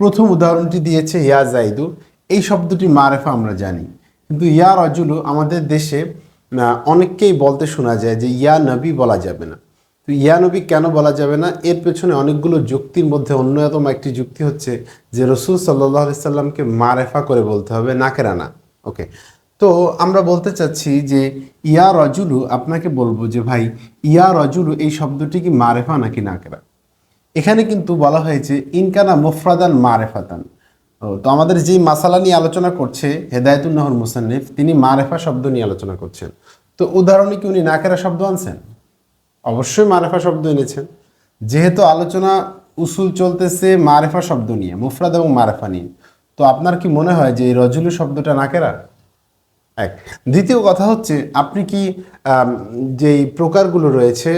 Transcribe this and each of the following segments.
প্রথম উদাহরণটি দিয়েছে ইয়া জাইদু এই শব্দটি মারেফা আমরা জানি। কিন্তু ইয়া রজুলু আমাদের দেশে অনেককেই বলতে শোনা যায় যে ইয়া নবী বলা যাবে না। তো ইয়া নবী কেন বলা যাবে না? এর পেছনে অনেকগুলো যুক্তির মধ্যে অন্যতম একটি যুক্তি হচ্ছে যে রসুল সাল্লাহ সাল্লামকে মারেফা করে বলতে হবে না ওকে? তো আমরা বলতে চাচ্ছি যে ইয়া রজুলু, আপনাকে বলব যে ভাই, ইয়া রজুলু এই শব্দটি কি মারেফা নাকি নাকেরা এখানে কিন্তু বলা হয়েছে ইনকানা মুফরাদান মারেফাতান। তো আমাদের যে মাসালা নিয়ে আলোচনা করছে হেদায়তুল নহর মুসান্নিফ, তিনি মারেফা শব্দ নিয়ে আলোচনা করছেন। তো উদাহরণে কি উনি নাকেরা শব্দ আনছেন? অবশ্যই মারেফা শব্দ এনেছেন। যেহেতু আলোচনা উসুল চলতেছে মারেফা শব্দ নিয়ে, মুফরাদ এবং মারেফা নিয়ে, তো আপনার কি মনে হয় যে এই রজুলু শব্দটা নাকেরা এক। দ্বিতীয় কথা হচ্ছে, আপনি কি যেই প্রকারগুলো রয়েছে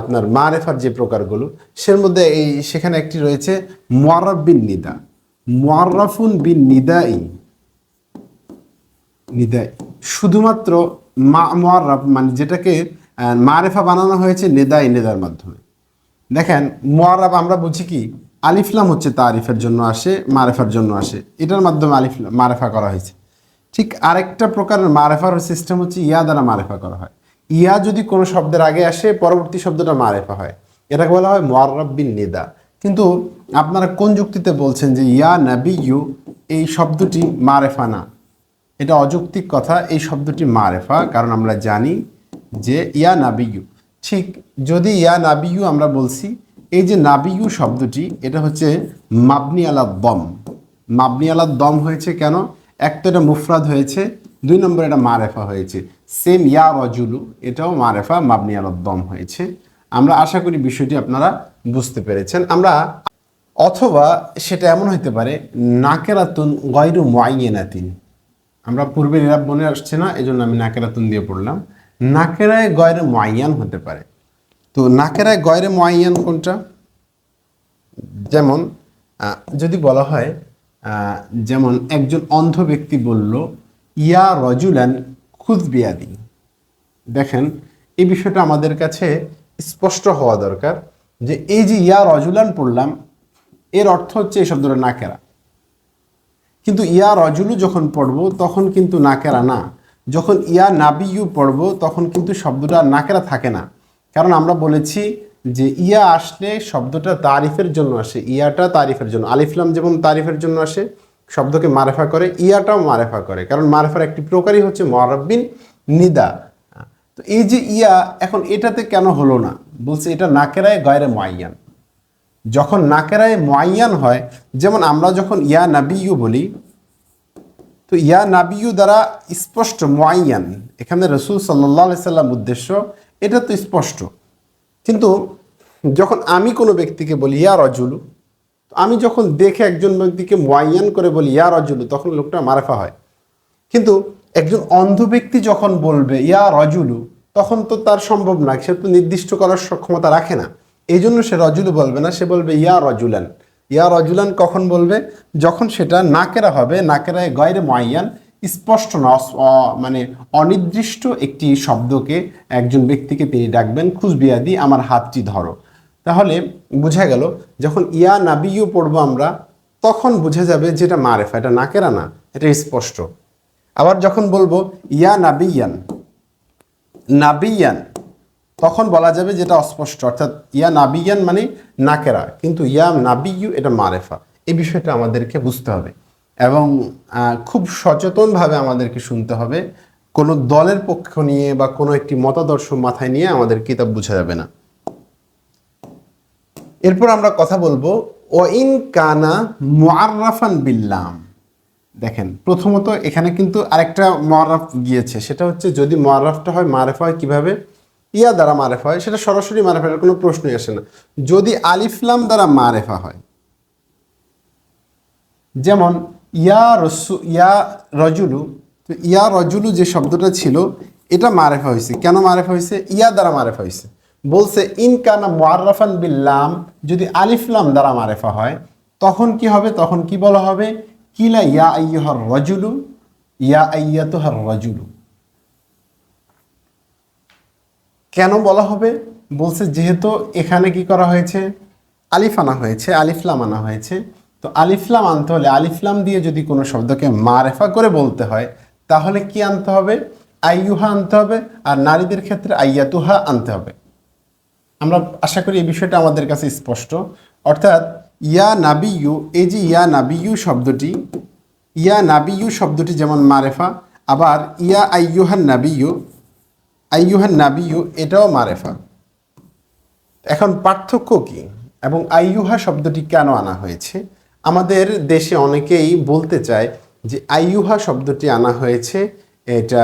আপনার মারেফার যে প্রকারগুলো, সের মধ্যে এই, সেখানে একটি রয়েছে মোয়ারফ বিন নিদা। মোয়ারফুন বিন নিদাই। নিদাই। শুধুমাত্র মা মোয়ারফ মানে যেটাকে মারেফা বানানো হয়েছে নেদাই, নেদার মাধ্যমে। দেখেন মোয়ারফ আমরা বুঝি কি, আলিফলাম হচ্ছে তারিফের জন্য আসে মারেফার জন্য আসে। এটার মাধ্যমে আলিফ মারেফা করা হয়েছে। ঠিক আরেকটা প্রকারের মারেফার সিস্টেম হচ্ছে ইয়া দ্বারা মারেফা করা হয়। ইয়া যদি কোনো শব্দের আগে আসে, পরবর্তী শব্দটা মারেফা হয়। এটাকে বলা হয় মোয়ারফ বিন নিদা। কিন্তু আপনারা কোন যুক্তিতে বলছেন যে ইয়া নাবি ইউ এই শব্দটি মারেফা না? এটা অযৌক্তিক কথা, এই শব্দটি মারেফা, কারণ আমরা জানি যে ইয়া নাবিয়ু ঠিক যদি ইয়া নাবিয়ু আমরা বলছি, এই যে নাবিয়ু শব্দটি, এটা হচ্ছে মাবনি আলা দম। মাবনি আলা দম হয়েছে কেন? এক তো এটা মুফরাদ হয়েছে, দুই নম্বর এটা মারেফা হয়েছে। সেম ইয়া রজুলু, এটাও মারেফা মাবনি আলা দম হয়েছে। আমরা আশা করি বিষয়টি আপনারা বুঝতে পেরেছেন। আমরা অথবা সেটা এমন হতে পারে, নাকেরাতুন গয়রু মুআইয়ানাতিন। আমরা পূর্বে নিরাপ বনে আসছে না এই আমি নাকেরাতুন দিয়ে পড়লাম। নাকেরায় গয়রে মুআইয়ান হতে পারে। তো নাকেরায় গয়রে মুআইয়ান কোনটা? যেমন যদি বলা হয় যেমন একজন অন্ধ ব্যক্তি বলল, ইয়া রজুলান খুদবিয়াদি দেখেন, এই বিষয়টা আমাদের কাছে স্পষ্ট হওয়া দরকার যে এই যে ইয়া রজুলান পড়লাম, এর অর্থ হচ্ছে এই শব্দটা নাকেরা। কিন্তু ইয়া রজুলু যখন পড়ব, তখন কিন্তু নাকেরা না। যখন ইয়া নাবিয়ু পড়ব, তখন কিন্তু শব্দটা নাকেরা থাকে না। কারণ আমরা বলেছি যে ইয়া আসলে শব্দটা তারিফের জন্য আসে, ইয়াটা তারিফের জন্য। আলিফলাম যেমন তারিফের জন্য আসে, শব্দকে মারেফা করে, ইয়াটাও মারেফা করে। কারণ মারেফার একটি প্রকারই হচ্ছে মরাব্বিন নিদা। তো এই যে ইয়া, এখন এটাতে কেন হলো না? বলছে এটা নাকেরায় গয়রে মাইয়ান যখন নাকেরায় মোয়াইয়ান হয়, যেমন আমরা যখন ইয়া নাবিয়ু বলি, তো ইয়া নাবিয়ু দ্বারা স্পষ্ট মোয়াইয়ান এখানে রসুল সাল্লাহ সাল্লাম উদ্দেশ্য, এটা তো স্পষ্ট। কিন্তু যখন আমি কোনো ব্যক্তিকে বলি, ইয়া রজুলু আমি যখন দেখে একজন ব্যক্তিকে মোয়াইয়ান করে বলি, ইয়া রজুলু তখন লোকটা মারেফা হয়। কিন্তু একজন অন্ধ ব্যক্তি যখন বলবে, ইয়া রজুলু তখন তো তার সম্ভব না, সে তো নির্দিষ্ট করার সক্ষমতা রাখে না। এই জন্য সে রজুলু বলবে না, সে বলবে, ইয়া রজুলান ইয়া রজুলান কখন বলবে? যখন সেটা নাকেরা হবে, নাকেরায় গয়রে মাইয়ান স্পষ্ট না মানে অনির্দিষ্ট একটি শব্দকে একজন ব্যক্তিকে তিনি ডাকবেন খুশবিয়াদি আমার হাতটি ধরো। তাহলে বোঝা গেল, যখন ইয়া নাবিও পড়ব আমরা, তখন বোঝা যাবে যে এটা মারেফা, এটা নাকেরা না এটা স্পষ্ট। আবার যখন বলব, ইয়া নাবিয়ান নাবিয়ান, তখন বলা যাবে যেটা অস্পষ্ট, অর্থাৎ ইয়া নাবিয়ান মানে নাকেরা কিন্তু ইয়া নাবিয়ু এটা মারেফা। এই বিষয়টা আমাদেরকে বুঝতে হবে। এবং খুব সচেতনভাবে আমাদেরকে শুনতে হবে। কোনো দলের পক্ষ নিয়ে বা কোনো একটি মতাদর্শ মাথায় নিয়ে আমাদের কিতাব বোঝা যাবে না। এরপর আমরা কথা বলব ইন কানা মুআররাফান বিল্লাম। দেখেন, প্রথমত এখানে কিন্তু আরেকটা মহারাফ গিয়েছে। সেটা হচ্ছে যদি মহারাফটা হয় মারেফা হয় কীভাবে? ইয়া দ্বারা মারেফা হয়। সেটা সরাসরি মারেফা কোনো প্রশ্নই আসে না। যদি আলিফলাম দ্বারা মারেফা হয়, যেমন ইয়া রসু, ইয়া রজুলু, তো ইয়া রজুলু যে শব্দটা ছিল, এটা মারেফা হয়েছে কেন মারেফা হয়েছে ইয়া দ্বারা মারেফা হয়েছে বলছে, ইন কানা মোয়াররাফান বিল্লাম যদি আলিফলাম দ্বারা মারেফা হয়, তখন কি হবে? তখন কি বলা হবে? কিলা ইয়া আইয়ুহার রজুলু, ইয়া আইয়াতুহার রজুলু। কেন বলা হবে? বলছে, যেহেতু এখানে কি করা হয়েছে? আলিফ আনা হয়েছে আলিফলাম আনা হয়েছে তো আলিফলাম আনতে হলে আলিফলাম দিয়ে যদি কোনো শব্দকে মারেফা করে বলতে হয়, তাহলে কি আনতে হবে? আইয়ুহা আনতে হবে, আর নারীদের ক্ষেত্রে আইয়াতুহা আনতে হবে। আমরা আশা করি এই বিষয়টা আমাদের কাছে স্পষ্ট। অর্থাৎ, ইয়া নাবিয়ু এই যে ইয়া নাবিয়ু শব্দটি, ইয়া নাবিয়ু শব্দটি যেমন মারেফা, আবার ইয়া আইয়ুহান নাবিয়ু আইয়ুহান নাবিয়ু এটাও মারেফা। এখন পার্থক্য কি? এবং আইয়ুহা শব্দটি কেন আনা হয়েছে? আমাদের দেশে অনেকেই বলতে চায় যে আইয়ুহা শব্দটি আনা হয়েছে এটা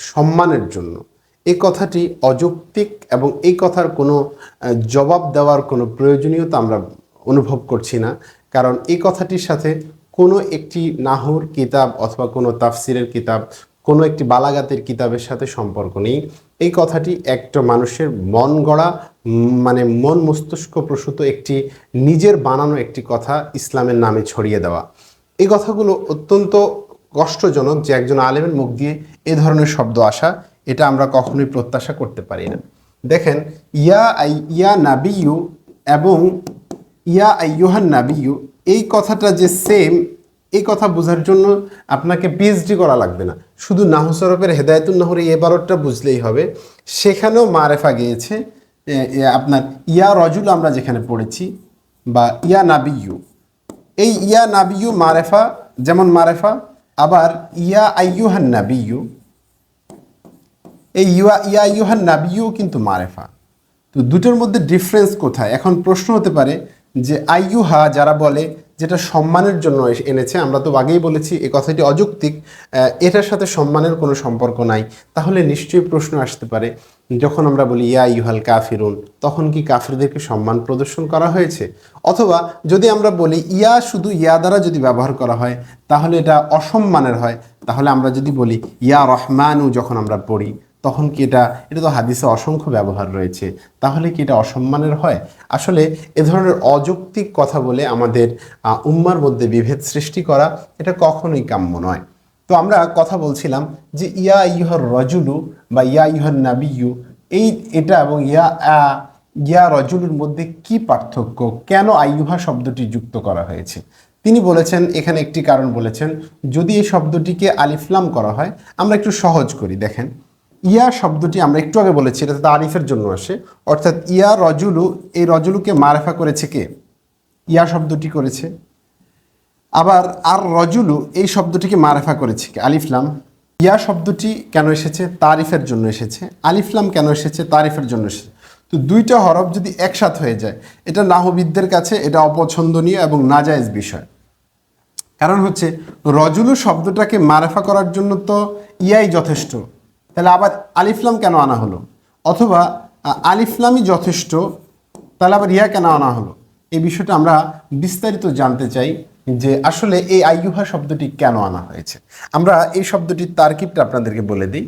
সম্মানের জন্য। এই কথাটি অযৌক্তিক এবং এই কথার কোনো জবাব দেওয়ার কোনো প্রয়োজনীয়তা আমরা অনুভব করছি না। কারণ এই কথাটির সাথে কোনো একটি নাহর কিতাব অথবা কোনো তাফসিরের কিতাব কোনো একটি বালাগাতের কিতাবের সাথে সম্পর্ক নেই। এই কথাটি একটা মানুষের মন গড়া মানে মন মস্তিষ্ক প্রসূত একটি, নিজের বানানো একটি কথা ইসলামের নামে ছড়িয়ে দেওয়া। এই কথাগুলো অত্যন্ত কষ্টজনক যে একজন আলেমের মুখ দিয়ে এ ধরনের শব্দ আসা, এটা আমরা কখনোই প্রত্যাশা করতে পারি না। দেখেন, ইয়া আই, ইয়া নাবিয়ু এবং ইয়া আইয়ুহান নাবিয়ু এই কথাটা যে সেম এই কথা বোঝার জন্য আপনাকে পিএইচডি করা লাগবে না। শুধু নাহু সরফের হেদায়তুল নাহুর এই এবারটা বুঝলেই হবে। সেখানেও মারেফা গিয়েছে। এ, এ, আপনার ইয়া রজুল আমরা যেখানে পড়েছি বা ইয়া নাবিয়ু এই ইয়া নাবিয়ু মারেফা যেমন মারেফা আবার ইয়া আইয়ুহান নাবিয়ু এই ইয়া ইয়া ইউহান নাবিও কিন্তু মারেফা। তো দুটোর মধ্যে ডিফারেন্স কোথায়? এখন প্রশ্ন হতে পারে যে আইয়ুহা যারা বলে যেটা সম্মানের জন্য এনেছে। আমরা তো আগেই বলেছি এই কথাটি অযৌক্তিক। এটার সাথে সম্মানের কোনো সম্পর্ক নাই। তাহলে নিশ্চয়ই প্রশ্ন আসতে পারে, যখন আমরা বলি, ইয়া ইউহাল কাফিরুন, তখন কি কাফিরদেরকে সম্মান প্রদর্শন করা হয়েছে? অথবা যদি আমরা বলি, ইয়া শুধু ইয়া দ্বারা যদি ব্যবহার করা হয়, তাহলে এটা অসম্মানের হয়। তাহলে আমরা যদি বলি, ইয়া রহমানু যখন আমরা পড়ি তখন কি এটা এটা তো হাদিসে অসংখ্য ব্যবহার রয়েছে। তাহলে কি এটা অসম্মানের হয়? আসলে এ ধরনের অযৌক্তিক কথা বলে আমাদের উম্মার মধ্যে বিভেদ সৃষ্টি করা এটা কখনোই কাম্য নয়। তো আমরা কথা বলছিলাম যে ইয়া ইহর রজুলু বা ইয়া ইহর নাবিয়ু এই এটা এবং ইয়া আ, ইয়া রজুলুর মধ্যে কি পার্থক্য? কেন আইয়ুহা শব্দটি যুক্ত করা হয়েছে? তিনি বলেছেন এখানে একটি কারণ বলেছেন যদি এই শব্দটিকে আলিফলাম করা হয় আমরা একটু সহজ করি দেখেন। ইয়া শব্দটি আমরা একটু আগে বলেছি এটা তারিফের জন্য আসে। অর্থাৎ ইয়া রজুলু, এই রজুলুকে মারেফা করেছে কে? ইয়া শব্দটি করেছে। আবার আর রজুলু, এই শব্দটিকে মারেফা করেছে কে? আলিফলাম ইয়া শব্দটি কেন এসেছে? তারিফের জন্য এসেছে। আলিফলাম কেন এসেছে? তারিফের জন্য এসেছে। তো দুইটা হরফ যদি একসাথ হয়ে যায়, এটা নাহবিদদের কাছে এটা অপছন্দনীয় এবং নাজায়েজ বিষয়। কারণ হচ্ছে, রজুলু শব্দটাকে মারেফা করার জন্য তো ইয়াই যথেষ্ট। তাহলে আবার আলিফলাম কেন আনা হলো? অথবা আলিফলামই যথেষ্ট, তাহলে আবার ইয়া কেন আনা হলো? এই বিষয়টা আমরা বিস্তারিত জানতে চাই যে আসলে এই আইয়ুহা শব্দটি কেন আনা হয়েছে। আমরা এই শব্দটির তারকিবটা আপনাদেরকে বলে দিই।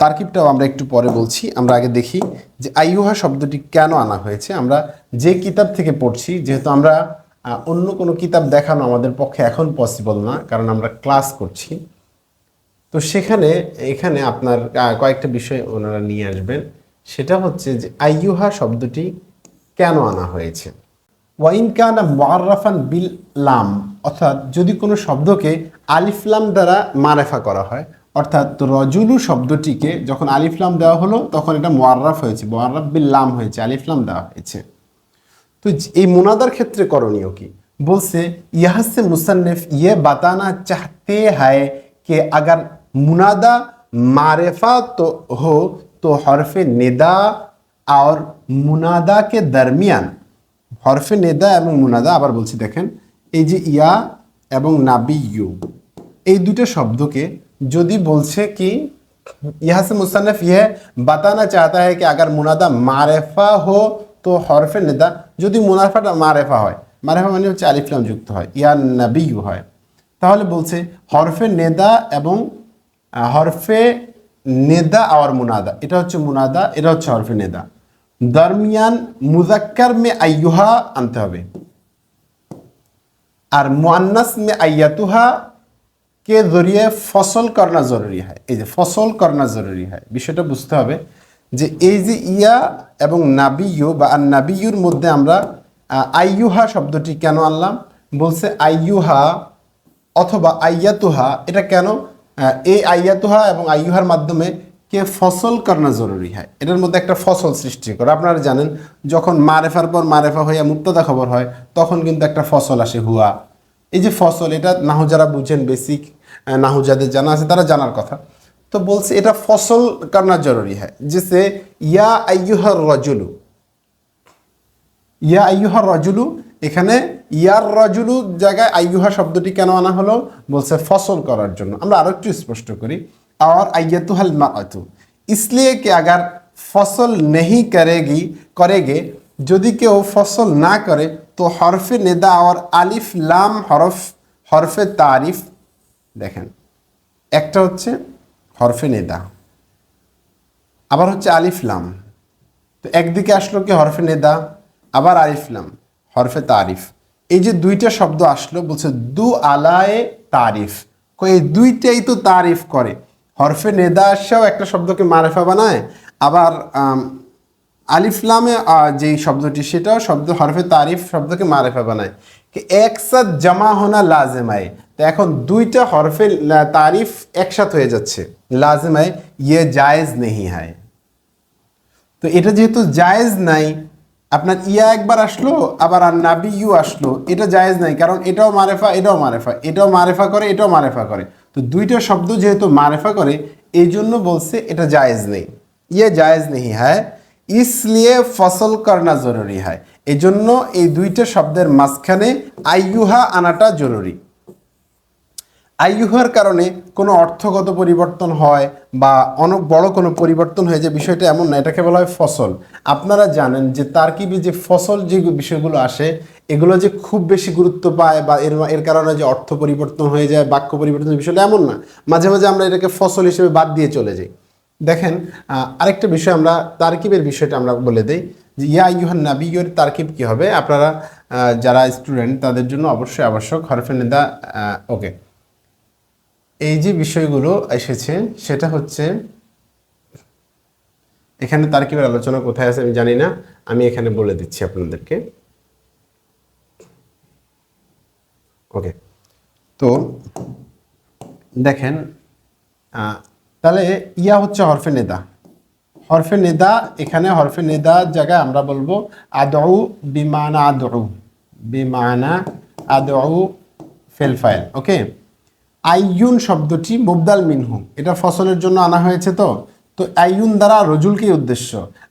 তারকিবটাও আমরা একটু পরে বলছি। আমরা আগে দেখি যে আইয়ুহা শব্দটি কেন আনা হয়েছে। আমরা যে কিতাব থেকে পড়ছি, যেহেতু আমরা অন্য কোনো কিতাব দেখানো আমাদের পক্ষে এখন পসিবল না, কারণ আমরা ক্লাস করছি। তো সেখানে, এখানে আপনার কয়েকটা বিষয় ওনারা নিয়ে আসবেন। সেটা হচ্ছে যে, আইয়ুহা শব্দটি কেন আনা হয়েছে? ওয়াইন কান মোয়ার্রাফান বিল লাম, অর্থাৎ যদি কোনো শব্দকে আলিফলাম দ্বারা মারেফা করা হয়, অর্থাৎ রজুলু শব্দটিকে যখন আলিফলাম দেওয়া হলো, তখন এটা মোয়ার্রাফ হয়েছে মোয়ার্রাফ বিল লাম হয়েছে আলিফলাম দেওয়া হয়েছে। তো এই মোনাদার ক্ষেত্রে করণীয় কি? বলছে, ইয়াহাসে মুসান্নেফ ইয়ে বাতানা চাহতে হায় কে আগার मुनादा मारेफा तो हो तो हरफ निदा और मुनादा के दरमियान হরফে নেদা এবং মুনাদা আবার বলছি দেখেন এই যে ইয়া এবং নাবি ইউ এই দুটো শব্দকে যদি বলছে কি यहाँ से मुसन्नफ यह बताना चाहता है कि अगर मुनादा मारेफा हो তো হরফে নেদা যদি মুনাফাটা মারেফা হয় মারেফা মানে হচ্ছে আলিফলাম যুক্ত হয় ইয়া নাবিয়ু হয় তাহলে বলছে হরফে নেদা এবং আহ, হরফে নেদা আর মুনাদা। এটা হচ্ছে মুনাদা, এটা হচ্ছে হরফে নেদা। দরমিয়ান মুজাক্কার মে আইয়ুহা আনতে হবে। আর মুয়ান্নাস মে আয়াতুহা কে জরিয়ে ফসল করনা জরুরি হয়। এই যে ফসল করনা জরুরি হয়। বিষয়টা বুঝতে হবে যে এই যে ইয়া এবং নাবিয়ু বা আর নাবিউর মধ্যে আমরা আইয়ুহা শব্দটি কেন আনলাম? বলছে আইয়ুহা অথবা আইয়াতুহা, এটা কেন? এই আইয়াতুহা এবং আইয়ুহার মাধ্যমে কে ফসল করানো জরুরি হয়। এটার মধ্যে একটা ফসল সৃষ্টি করে। আপনারা জানেন, যখন মারেফার পর মারেফা হইয়া মুক্তদা খবর হয়, তখন কিন্তু একটা ফসল আসে হুয়া। এই যে ফসল, এটা নাহু যারা বুঝেন বেসিক নাহু যাদের জানা আছে তারা জানার কথা। তো বলছে, এটা ফসল করানো জরুরি হয়। যে সে, ইয়া আইয়ুহার রজুলু, ইয়া আইয়ুহা রজুলু এখানে ইয়ার রজুলু জায়গায় আইয়ুহা শব্দটি কেন আনা হলো বলছে ফসল করার জন্য আমরা আরো একটু স্পষ্ট করি और আইয়াতুহাল মাআতু इसलिए कि अगर फसल नहीं करेगी करेगे যদি কেউ ফসল না করে তো হরফে নেদা আর আলিফ লাম হরফ হরফে তারিফ দেখেন একটা হচ্ছে হরফে নেদা আবার হচ্ছে আলিফ লাম তো একদিকে আসলো কি হরফে নেদা আবার আলিফলাম হরফে তারিফ। এই যে দুইটা শব্দ আসলো, বলছে দু আলায়ে তারিফ। এই দুইটাই তো তারিফ করে। হরফে নেদা আসছেও একটা শব্দকে মারেফা বানায়, আবার আলিফলামে যেই শব্দটি, সেটাও শব্দ, হরফে তারিফ শব্দকে মারেফা বানায়। কি, একসাথ জমা হোনা লাজেমায় তো এখন দুইটা হরফে তারিফ একসাথ হয়ে যাচ্ছে। লাজেমায় ইয়ে জায়েজ নেহি হায়। তো এটা যেহেতু জায়েজ নাই আপনার ইয়া একবার আসলো, আবার আর নাবি ইউ আসলো, এটা জায়েজ নাই, কারণ এটাও মারেফা এটাও মারেফা এটাও মারেফা করে, এটাও মারেফা করে। তো দুইটা শব্দ যেহেতু মারেফা করে, এই জন্য বলছে এটা জায়েজ নেই। ইয়ে জায়েজ নেই হ্যায় ইসলিয়ে ফসল করনা জরুরি, হয়? এজন্য এই দুইটা শব্দের মাঝখানে আইয়ুহা আনাটা জরুরি। আইয়ুহার কারণে কোনো অর্থগত পরিবর্তন হয় বা অনেক বড় কোনো পরিবর্তন হয়ে যে বিষয়টা এমন না, এটাকে বলা হয় ফসল। আপনারা জানেন যে তারকিবি যে ফসল যে বিষয়গুলো আসে, এগুলো যে খুব বেশি গুরুত্ব পায় বা এর এর কারণে যে অর্থ পরিবর্তন হয়ে যায়, বাক্য পরিবর্তনের বিষয়টা এমন না। মাঝে মাঝে আমরা এটাকে ফসল হিসেবে বাদ দিয়ে চলে যাই। দেখেন আরেকটা বিষয় আমরা, তারকিবের বিষয়টা আমরা বলে দেই যে, ইয়া ইউহান নাবিয়র তারকিব কী হবে? আপনারা যারা স্টুডেন্ট, তাদের জন্য অবশ্যই আবশ্যক। হরফে নেদা ওকে। এই যে বিষয়গুলো এসেছে, সেটা হচ্ছে, এখানে তারকিবের আলোচনা কোথায় আছে আমি জানি না, আমি এখানে বলে দিচ্ছি আপনাদেরকে। ওকে, তো দেখেন তাহলে ইয়া হচ্ছে হরফে নেদা। হরফে নেদা, এখানে হরফে নেদা জায়গায় আমরা বলব আদৌ বিমানা আদৌ বিমানা আদৌ ফেলফাইল ওকে? আইয়ুন শব্দটি মুবদাল মিনহু। এটা ফসলের জন্য আনা হয়েছে তো। তো আইয়ুন দ্বারা রজুলকেই উদ্দেশ্য।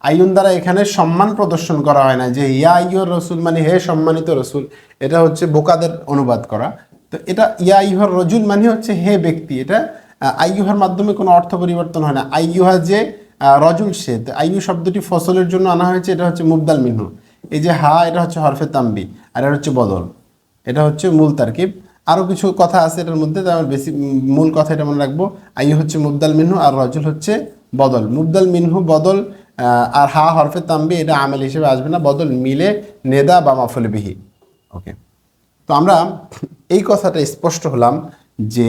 আইয়ুন দ্বারা এখানে সম্মান প্রদর্শন করা হয় না যে, ইয়া আইয়ুর রসুল মানে হে সম্মানিত রসুল। এটা হচ্ছে বোকাদের অনুবাদ করা। তো এটা ইয়া আইয়ুহর রজুল মানে হচ্ছে হে ব্যক্তি। এটা আইয়ুহার মাধ্যমে কোনো অর্থ পরিবর্তন হয় না। আইয়ুহা যে রজুল সে। তো আইয়ু শব্দটি ফসলের জন্য আনা হয়েছে। এটা হচ্ছে মুবদাল মিনহু। এই যে হা, এটা হচ্ছে হরফে তাম্বি। আর এটা হচ্ছে বদল। এটা হচ্ছে মূল তারকিব। আরও কিছু কথা আছে এটার মধ্যে আমার বেশি মূল কথা এটা মনে রাখব। আইয়ু হচ্ছে মুবদাল মিনহু আর রজুল হচ্ছে বদল। মুবদাল মিনহু, বদল আর হা হরফে তাম্বি এটা আমেল হিসেবে আসবে না। বদল মিলে নেদা বা মাফলে বিহি। ওকে তো আমরা এই কথাটা স্পষ্ট হলাম যে,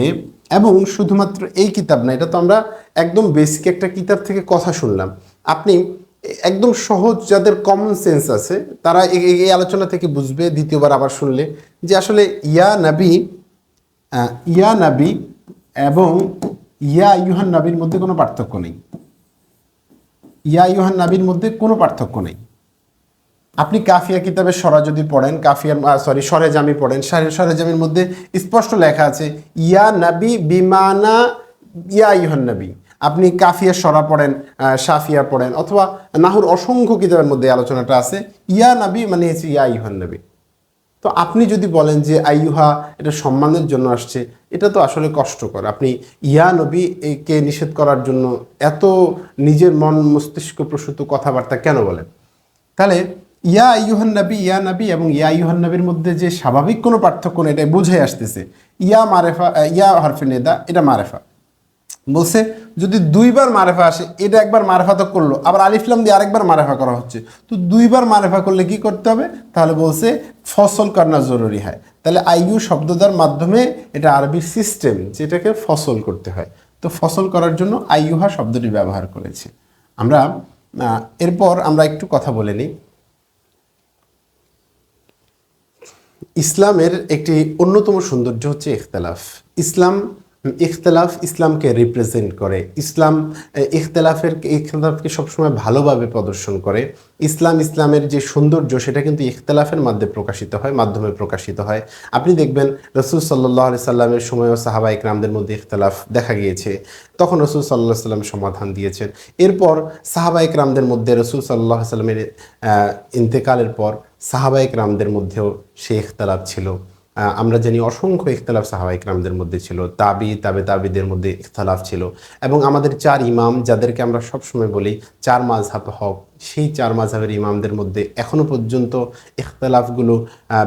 এবং শুধুমাত্র এই কিতাব না, এটা তো আমরা একদম বেসিক একটা কিতাব থেকে কথা শুনলাম। আপনি একদম সহজ যাদের কমন সেন্স আছে, তারা এই আলোচনা থেকে বুঝবে, দ্বিতীয়বার আবার শুনলে যে আসলে ইয়া নবী ইয়া নবী এবং ইয়া ইউহান নবীর মধ্যে কোনো পার্থক্য নেই। ইয়া ইউহান নবীর মধ্যে কোনো পার্থক্য নেই। আপনি কাফিয়া কিতাবের সরা যদি পড়েন কাফিয়ার সরি সরেজামি পড়েন সরে সরে মধ্যে স্পষ্ট লেখা আছে, ইয়া নবী বিমানা, ইয়া ইউহান নবী। আপনি কাফিয়া সরা পড়েন সাফিয়া পড়েন, অথবা নাহুর অসংখ্য কিতাবের মধ্যে আলোচনাটা আছে। ইয়া নবী মানে হচ্ছে ইয়া ইউহান নবী। তো আপনি যদি বলেন যে আইয়ুহা এটা সম্মানের জন্য আসছে, এটা তো আসলে কষ্টকর। আপনি ইয়া নবী কে নিষেধ করার জন্য এত নিজের মন মস্তিষ্ক প্রসূত কথাবার্তা কেন বলেন? তাহলে ইয়া ইউহান নবী, ইয়া নবী এবং ইয়া ইউহান নবীর মধ্যে যে স্বাভাবিক কোনো পার্থক্য নেই এটা বুঝে আসতেছে। ইয়া মারেফা ইয়া হরফে নেদা, এটা মারেফা। বলছে, যদি দুইবার মারেফা আসে, এটা একবার মারেফা তো করল, আবার আলিফলাম দিয়ে আরেকবার মারেফা করা হচ্ছে। তো দুইবার মারেফা করলে কি করতে হবে? তাহলে বলছে, ফসল করানো জরুরি হয়। তাহলে আইয়ু শব্দদার মাধ্যমে এটা আরবির সিস্টেম যেটাকে ফসল করতে হয়। তো ফসল করার জন্য আইয়ুহা শব্দটি ব্যবহার করেছে। আমরা এরপর আমরা একটু কথা বলে নিই। ইসলামের একটি অন্যতম সৌন্দর্য হচ্ছে ইখতলাফ। ইসলাম ইখতলাফ ইসলামকে রিপ্রেজেন্ট করে। ইসলাম ইখতলাফের, ইখতলাফকে সবসময় ভালোভাবে প্রদর্শন করে। ইসলাম, ইসলামের যে সৌন্দর্য, সেটা কিন্তু ইখতলাফের মাধ্যমে প্রকাশিত হয়, মাধ্যমে প্রকাশিত হয়। আপনি দেখবেন, রসুল সাল্লাহ আলি সাল্লামের সময়ও সাহাবা ইকরামদের মধ্যে ইখতলাফ দেখা গিয়েছে। তখন রসুল সাল্লাহ সাল্লাম সমাধান দিয়েছেন। এরপর সাহাবা ইকরামদের মধ্যে রসুল সাল্লাহ সাল্লামের ইন্তেকালের পর সাহাবা ইকরামদের মধ্যেও সে ইখতলাফ ছিল। আমরা জানি অসংখ্য ইখতলাফ সাহাবা ইকরামদের মধ্যে ছিল, তাবি, তাবে তাবিদের মধ্যে ইখতলাফ ছিল এবং আমাদের চার ইমাম যাদেরকে আমরা সবসময় বলি চার মাঝহাব হক, সেই চার মাঝহাবের ইমামদের মধ্যে এখনও পর্যন্ত ইখতলাফগুলো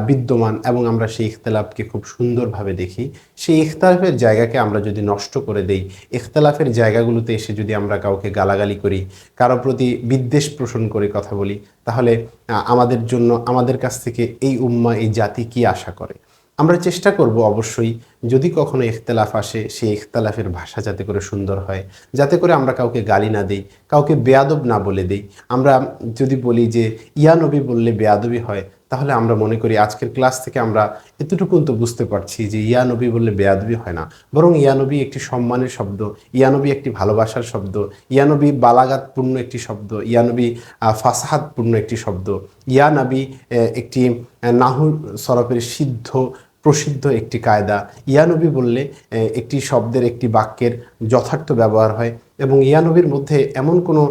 বিদ্যমান এবং আমরা সেই ইখতলাফকে খুব সুন্দরভাবে দেখি। সেই ইখতলাফের জায়গাকে আমরা যদি নষ্ট করে দেই, ইখতলাফের জায়গাগুলোতে এসে যদি আমরা কাউকে গালাগালি করি, কারও প্রতি বিদ্বেষ পোষণ করে কথা বলি, তাহলে আমাদের জন্য, আমাদের কাছ থেকে এই উম্মা, এই জাতি কি আশা করে? আমরা চেষ্টা করব অবশ্যই যদি কখনো ইখতলাফ আসে সেই ইখতলাফের ভাষা যাতে করে সুন্দর হয় যাতে করে আমরা কাউকে গালি না দিই কাউকে বেয়াদব না বলে দিই। আমরা যদি বলি যে ইয়া নবী বললে বেয়াদবি হয় তাহলে আমরা মনে করি আজকের ক্লাস থেকে আমরা এতটুকু তো বুঝতে পারছি যে ইয়া নবী বললে বেয়াদবি হয় না। বরং ইয়া নবী একটি সম্মানের শব্দ ইয়া নবী একটি ভালোবাসার শব্দ ইয়া নবী বালাগাতপূর্ণ একটি শব্দ ইয়া নবী আহ, ফাসাহাতপূর্ণ একটি শব্দ ইয়া নবী একটি নাহুর নাহু সরফের সিদ্ধ প্রসিদ্ধ একটি কায়দা। ইয়ানবী বললে একটি শব্দের একটি বাক্যের যথার্থ ব্যবহার হয় এবং ইয়ানবীর মধ্যে এমন কোনো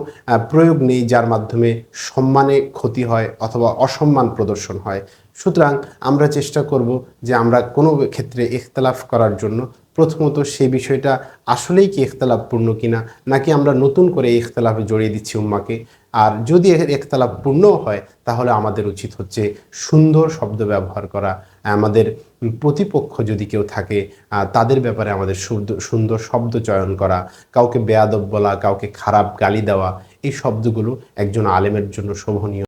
প্রয়োগ নেই যার মাধ্যমে সম্মানে ক্ষতি হয় অথবা অসম্মান প্রদর্শন হয়। সুতরাং আমরা চেষ্টা করব যে আমরা কোনো ক্ষেত্রে ইখতলাফ করার জন্য প্রথমত সেই বিষয়টা আসলেই কি ইখতলাফপূর্ণ কিনা, নাকি আমরা নতুন করে এই ইখতলাফে জড়িয়ে দিচ্ছি উম্মাকে? আর যদি পূর্ণ হয়, তাহলে আমাদের উচিত হচ্ছে সুন্দর শব্দ ব্যবহার করা। আমাদের প্রতিপক্ষ যদি কেউ থাকে তাদের ব্যাপারে আমাদের সুন্দর শব্দ চয়ন করা, কাউকে বেয়াদব বলা, কাউকে খারাপ গালি দেওয়া, এই শব্দগুলো একজন আলেমের জন্য শোভনীয়।